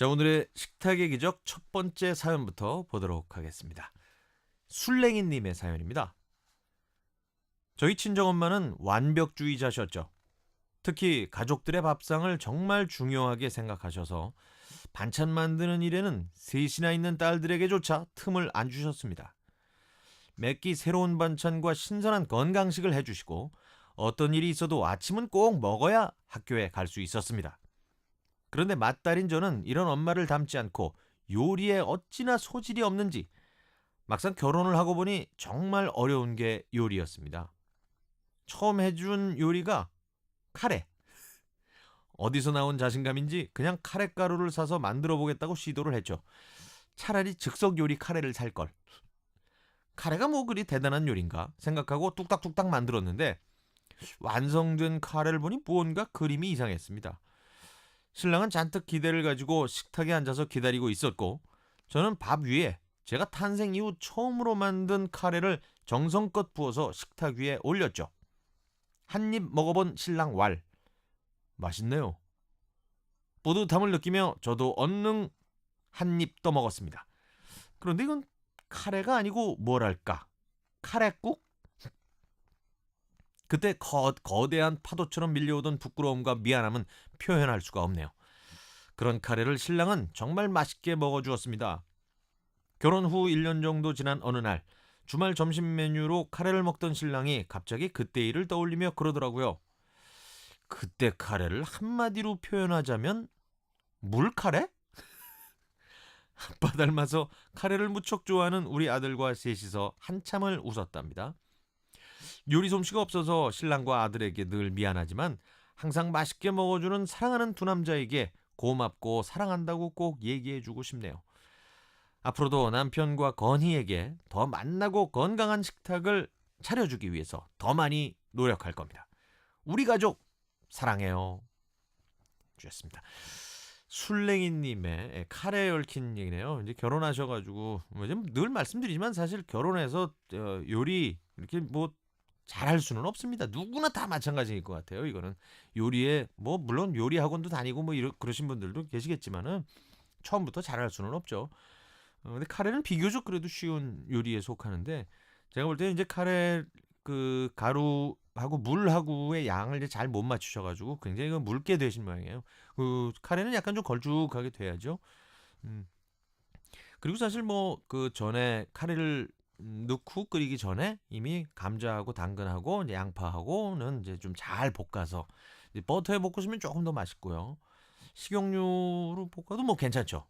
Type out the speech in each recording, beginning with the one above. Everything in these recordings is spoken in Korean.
자, 오늘의 식탁의 기적 첫 번째 사연부터 보도록 하겠습니다. 술랭이님의 사연입니다. 저희 친정엄마는 완벽주의자셨죠. 특히 가족들의 밥상을 정말 중요하게 생각하셔서 반찬 만드는 일에는 셋이나 있는 딸들에게조차 틈을 안 주셨습니다. 매끼 새로운 반찬과 신선한 건강식을 해주시고 어떤 일이 있어도 아침은 꼭 먹어야 학교에 갈 수 있었습니다. 그런데 맏딸인 저는 이런 엄마를 닮지 않고 요리에 어찌나 소질이 없는지 막상 결혼을 하고 보니 정말 어려운 게 요리였습니다. 처음 해준 요리가 카레. 어디서 나온 자신감인지 그냥 카레 가루를 사서 만들어 보겠다고 시도를 했죠. 차라리 즉석 요리 카레를 살 걸. 카레가 뭐 그리 대단한 요리인가 생각하고 뚝딱뚝딱 만들었는데 완성된 카레를 보니 무언가 그림이 이상했습니다. 신랑은 잔뜩 기대를 가지고 식탁에 앉아서 기다리고 있었고 저는 밥 위에 제가 탄생 이후 처음으로 만든 카레를 정성껏 부어서 식탁 위에 올렸죠. 한 입 먹어본 신랑 왈. 맛있네요. 뿌듯함을 느끼며 저도 얼른 한입 떠 먹었습니다. 그런데 이건 카레가 아니고 뭐랄까 카레국? 그때 거, 거대한 파도처럼 밀려오던 부끄러움과 미안함은 표현할 수가 없네요. 그런 카레를 신랑은 정말 맛있게 먹어주었습니다. 결혼 후 1년 정도 지난 어느 날 주말 점심 메뉴로 카레를 먹던 신랑이 갑자기 그때 일을 떠올리며 그러더라고요. 그때 카레를 한마디로 표현하자면 물카레? 아빠 닮아서 카레를 무척 좋아하는 우리 아들과 셋이서 한참을 웃었답니다. 요리 솜씨가 없어서 신랑과 아들에게 늘 미안하지만 항상 맛있게 먹어주는 사랑하는 두 남자에게 고맙고 사랑한다고 꼭 얘기해주고 싶네요. 앞으로도 남편과 건희에게 더 만나고 건강한 식탁을 차려주기 위해서 더 많이 노력할 겁니다. 우리 가족 사랑해요. 주셨습니다. 술랭이님의 카레 얽힌 얘기네요. 이제 결혼하셔가지고 뭐 좀늘 말씀드리지만 사실 결혼해서 어, 요리 이렇게 뭐 잘할 수는 없습니다. 누구나 다 마찬가지일 것 같아요. 이거는 요리에 뭐 물론 요리 학원도 다니고 뭐 이러 그러신 분들도 계시겠지만은 처음부터 잘할 수는 없죠. 어, 근데 카레는 비교적 그래도 쉬운 요리에 속하는데 제가 볼 때는 이제 카레 그 가루하고 물하고의 양을 이제 잘 못 맞추셔가지고 굉장히 그 묽게 되신 모양이에요. 그 카레는 약간 좀 걸쭉하게 돼야죠. 음. 그리고 사실 뭐 그 전에 카레를 음, 넣고 끓이기 전에 이미 감자하고 당근하고 이제 양파하고는 이제 좀 잘 볶아서 이제 버터에 볶으시면 조금 더 맛있고요. 식용유로 볶아도 뭐 괜찮죠.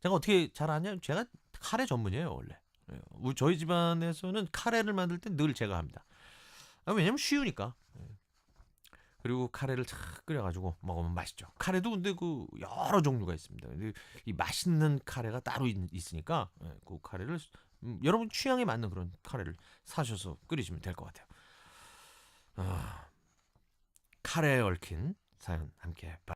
제가 어떻게 잘 아냐? 제가 카레 전문이에요 원래. 예, 저희 집안에서는 카레를 만들 때늘 제가 합니다. 아, 왜냐면 쉬우니까. 예. 그리고 카레를 착 끓여가지고 먹으면 맛있죠. 카레도 근데 그 여러 종류가 있습니다. 근데 이 맛있는 카레가 따로 있, 으니까 그 카레를 음, 여러분 취향에 맞는 그런 카레를 사셔서 끓이시면 될 것 같아요. 아, 카레에 얽힌 사연 함께 봐.